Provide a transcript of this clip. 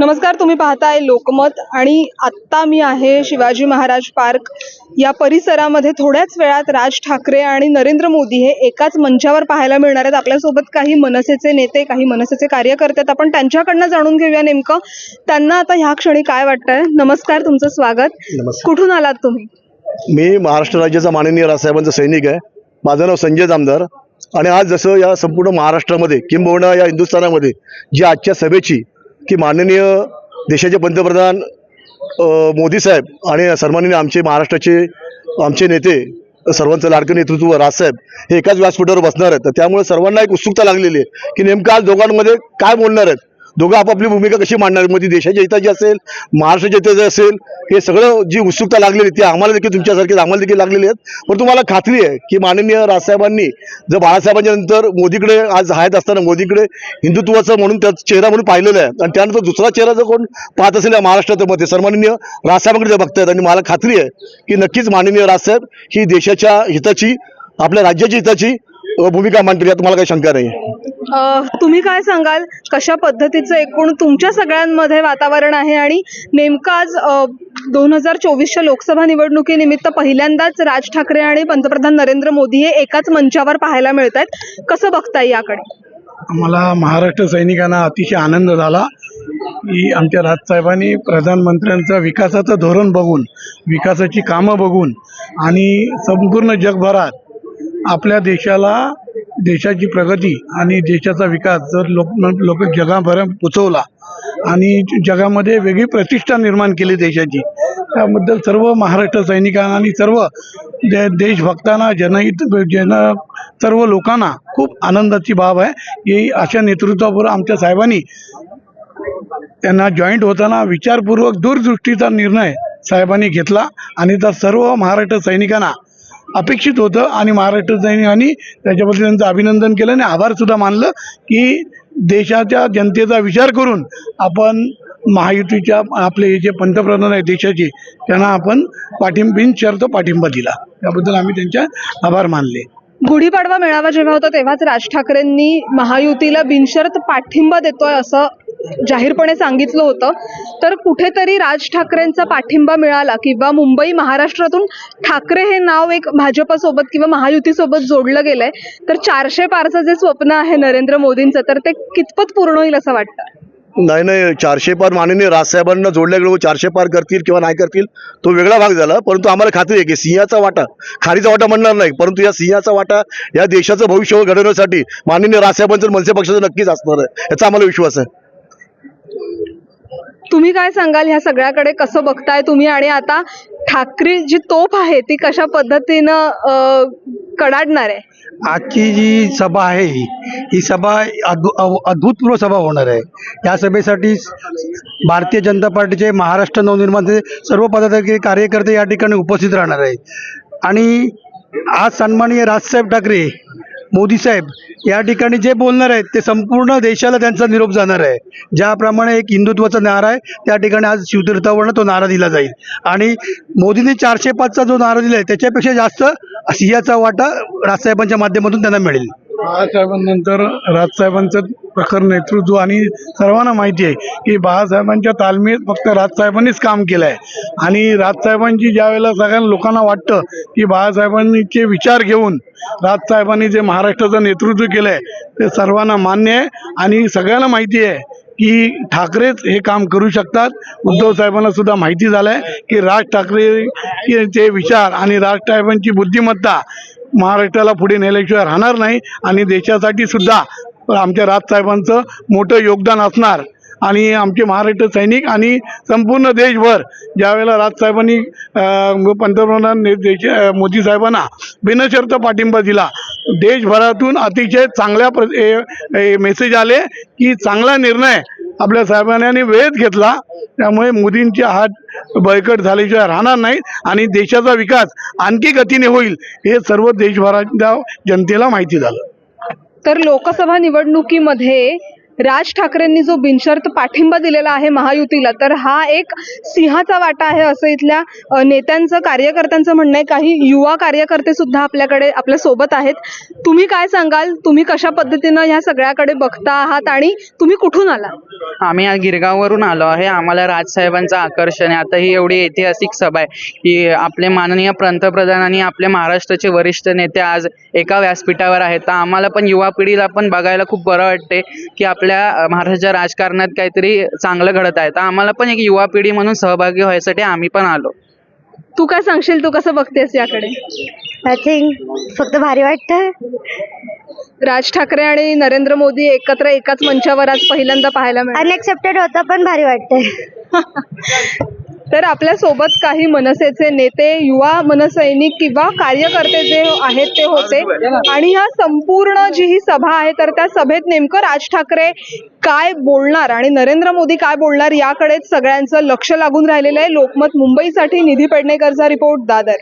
नमस्कार तुम्ही पाहताय लोकमत आणि आत्ता मी आहे शिवाजी महाराज पार्क. या परिसरामध्ये थोड्याच वेळात राज ठाकरे आणि नरेंद्र मोदी हे एकाच मंचावर पाहायला मिळणार आहेत. आपल्यासोबत काही मनसेचे नेते काही मनसेचे कार्यकर्ते आहेत. आपण त्यांच्याकडनं जाणून घेऊया नेमकं. त्यांना आता ह्या क्षणी काय वाटतंय? नमस्कार तुमचं स्वागत. कुठून आलात तुम्ही? मी महाराष्ट्र राज्याचा माननीय राजसाहेबांचा सैनिक आहे. माझं नाव संजय जामदार. आणि आज जसं या संपूर्ण महाराष्ट्रामध्ये किंबहुना या हिंदुस्थानामध्ये जी आजच्या सभेची की माननीय देशाचे पंतप्रधान मोदी साहेब आणि सन्माननीय आमचे महाराष्ट्राचे आमचे नेते सर्वांचं लाडकं नेतृत्व राजसाहेब हे एकाच व्यासपीठावर बसणार आहेत. तर त्यामुळे सर्वांना एक उत्सुकता लागलेली आहे की नेमकं आज दोघांमध्ये काय बोलणार आहेत? दोघं आपापली भूमिका कशी मांडणार? मग ती देशाच्या हिताची असेल महाराष्ट्राच्या हिताची असेल हे सगळं जी उत्सुकता लागलेली ती आम्हाला देखील तुमच्यासारखीच आम्हाला देखील लागलेली आहेत. पण तुम्हाला खात्री आहे की माननीय राजसाहेबांनी जर बाळासाहेबांच्या नंतर मोदीकडे आज आहेत असताना मोदीकडे हिंदुत्वाचं म्हणून त्या चेहरा म्हणून पाहिलेलं आहे. आणि त्यानंतर दुसरा चेहरा जर कोण पाहत असेल या महाराष्ट्रात मध्ये सन्माननीय राजसाहेबांकडे ते बघतायत आणि मला खात्री आहे की नक्कीच माननीय राजसाहेब ही देशाच्या हिताची आपल्या राज्याच्या हिताची भूमिका मांडतील यात मला काही शंका नाही अं, तुम्ही काय सांगाल? कशा पद्धतीचं एकूण तुमच्या सगळ्यांमध्ये वातावरण आहे? आणि नेमकं आज दोन हजार चोवीसच्या लोकसभा निवडणुकीनिमित्त पहिल्यांदाच राज ठाकरे आणि पंतप्रधान नरेंद्र मोदी हे एकाच मंचावर पाहायला मिळत आहेत कसं बघताय याकडे? आम्हाला महाराष्ट्र सैनिकांना अतिशय आनंद झाला. की आमच्या राजसाहेबांनी प्रधानमंत्र्यांचं विकासाचं धोरण बघून विकासाची कामं बघून आणि संपूर्ण जगभरात आपल्या देशाला देशाची प्रगती आणि देशाचा विकास जर लोक लोक जगाभरात पोचवला आणि जगामध्ये वेगळी प्रतिष्ठा निर्माण केली देशाची त्याबद्दल सर्व महाराष्ट्र सैनिकांना आणि सर्व दे देशभक्तांना जनहित जन सर्व लोकांना खूप आनंदाची बाब आहे. की अशा नेतृत्वाबरोबर आमच्या साहेबांनी त्यांना जॉईंट होताना विचारपूर्वक दूरदृष्टीचा निर्णय साहेबांनी घेतला आणि त्या सर्व महाराष्ट्र सैनिकांना अपेक्षित होतं आणि महाराष्ट्र सैनिकांनी त्याच्याबद्दल त्यांचं अभिनंदन केलं आणि आभारसुद्धा मानलं की देशाच्या जनतेचा विचार करून आपण महायुतीच्या आपले हे जे पंतप्रधान आहेत देशाचे त्यांना आपण पाठिंबा बिनशर्त पाठिंबा दिला. त्याबद्दल आम्ही त्यांच्या आभार मानले. गुढीपाडवा मेळावा जेव्हा होता तेव्हाच राज ठाकरेंनी महायुतीला बिनशर्त पाठिंबा देतोय असं जाहीरपणे सांगितलं होतं. तर कुठेतरी राज ठाकरेंचा पाठिंबा मिळाला किंवा मुंबई महाराष्ट्रातून ठाकरे हे नाव एक भाजपसोबत किंवा महायुतीसोबत जोडलं गेलंय. तर चारशे पारचं जे स्वप्न आहे नरेंद्र मोदींचं तर ते कितपत पूर्ण होईल असं वाटतं? नाही नाही चारशे पार माननीय राजसाहेबांना जोडल्या गेलो चारशे पार करतील किंवा नाही करतील तो वेगळा भाग झाला. परंतु आम्हाला खात्री आहे की सिंहाचा वाटा खारीचा वाटा म्हणणार नाही परंतु या सिंहाचा वाटा या देशाचं भविष्य घडवण्यासाठी माननीय राजसाहेबांचं मनसे पक्षाचं नक्कीच असणार आहे याचा आम्हाला विश्वास आहे. तुम्ही काय सांगाल? ह्या सगळ्याकडे कसं बघताय तुम्ही? आणि आता ठाकरे जी तोफ आहे ती कशा पद्धतीनं कडाडणार आहे? आजची जी सभा आहे ही ही सभा अद्भु अव- अभूतपूर्व सभा होणार आहे. या सभेसाठी भारतीय जनता पार्टीचे महाराष्ट्र नवनिर्माणचे सर्व पदाधिकारी कार्यकर्ते या ठिकाणी उपस्थित राहणार आहे आणि आज सन्माननीय राजसाहेब ठाकरे मोदी साहेब या ठिकाणी जे बोलणार आहेत ते संपूर्ण देशाला त्यांचा निरोप जाणार आहे. ज्याप्रमाणे एक हिंदुत्वाचा नारा आहे त्या ठिकाणी आज शिवतीर्थावरनं तो नारा दिला जाईल. आणि मोदींनी चारशे पाचचा जो नारा दिला आहे त्याच्यापेक्षा जास्त सिंहाचा वाटा राजसाहेबांच्या माध्यमातून त्यांना मिळेल. राजसाहेबांनंतर राजसाहेबांचं प्रखर नेतृत्व आणि सर्वांना माहिती आहे की बाळासाहेबांच्या तालमीत फक्त राजसाहेबांनीच काम केलं आहे आणि राजसाहेबांची ज्या वेळेला सगळ्या लोकांना वाटतं की बाळासाहेबांचे विचार घेऊन राजसाहेबांनी जे महाराष्ट्राचं नेतृत्व केलं आहे ते सर्वांना मान्य आहे. आणि सगळ्यांना माहिती आहे की ठाकरेच हे काम करू शकतात. उद्धव साहेबांना सुद्धा माहिती झालं आहे की राज ठाकरेचे विचार आणि राज साहेबांची बुद्धिमत्ता महाराष्ट्राला पुढे नेल्याशिवाय राहणार नाही आणि देशासाठी सुद्धा आमच्या राजसाहेबांचं मोठं योगदान असणार. आणि आमचे महाराष्ट्र सैनिक आणि संपूर्ण देशभर ज्यावेळेला राजसाहेबांनी पंतप्रधान देश मोदी साहेबांना बिनशर्त पाठिंबा दिला देशभरातून अतिशय चांगल्या प्र ए- मेसेज आले की चांगला निर्णय आपल्या साहेबांनी वेळेत घेतला. त्यामुळे मोदींचे हात बळकट झाल्याशिवाय राहणार नाहीत आणि देशाचा विकास आणखी गतीने होईल हे सर्व देशभराच्या जनतेला माहिती झालं. तर लोकसभा निवडणुकीमध्ये राज ठाकरेंनी जो बिनशर्त पाठिंबा दिलेला आहे महायुतीला तर हा एक सिंहाचा वाटा आहे असं इथल्या नेत्यांचं कार्यकर्त्यांचं म्हणणं आहे. काही युवा कार्यकर्ते सुद्धा आपल्याकडे आपल्यासोबत आहेत. तुम्ही काय सांगाल? तुम्ही कशा पद्धतीनं ह्या सगळ्याकडे बघता आहात आणि तुम्ही कुठून आला? आम्ही आज गिरगाववरून आलो आहे. आम्हाला राजसाहेबांचं आकर्षण आहे. आता ही एवढी ऐतिहासिक सभा आहे की आपले माननीय पंतप्रधान आणि आपले महाराष्ट्राचे वरिष्ठ नेते आज एका व्यासपीठावर आहेत. तर आम्हाला पण युवा पिढीला पण बघायला खूप बरं वाटते की आपल्या अं, महाराष्ट्राच्या राजकारणात काहीतरी चांगलं घडत आहे. तर आम्हाला पण एक युवा पिढी म्हणून सहभागी व्हायसाठी आम्ही पण आलो. तू काय सांगशील? तू कसं बघतेस याकडे? आय थिंक फक्त भारी वाटतं राज ठाकरे आणि नरेंद्र मोदी एकत्र एकाच मंचावर आज पहिल्यांदा पाहायला मिळाले. अनएक्सेप्टेड होतं पण भारी वाटतंय. तर आपल्यासोबत काही मनसेचे नेते युवा मनसैनिक किंवा कार्यकर्ते जे आहेत ते होते. आणि ह्या संपूर्ण जी ही सभा आहे तर त्या सभेत नेमकं राज ठाकरे काय बोलणार आणि नरेंद्र मोदी काय बोलणार याकडेच सगळ्यांचं लक्ष लागून राहिलेलं आहे. लोकमत मुंबईसाठी निधी पेडणेकरचा रिपोर्ट दादर.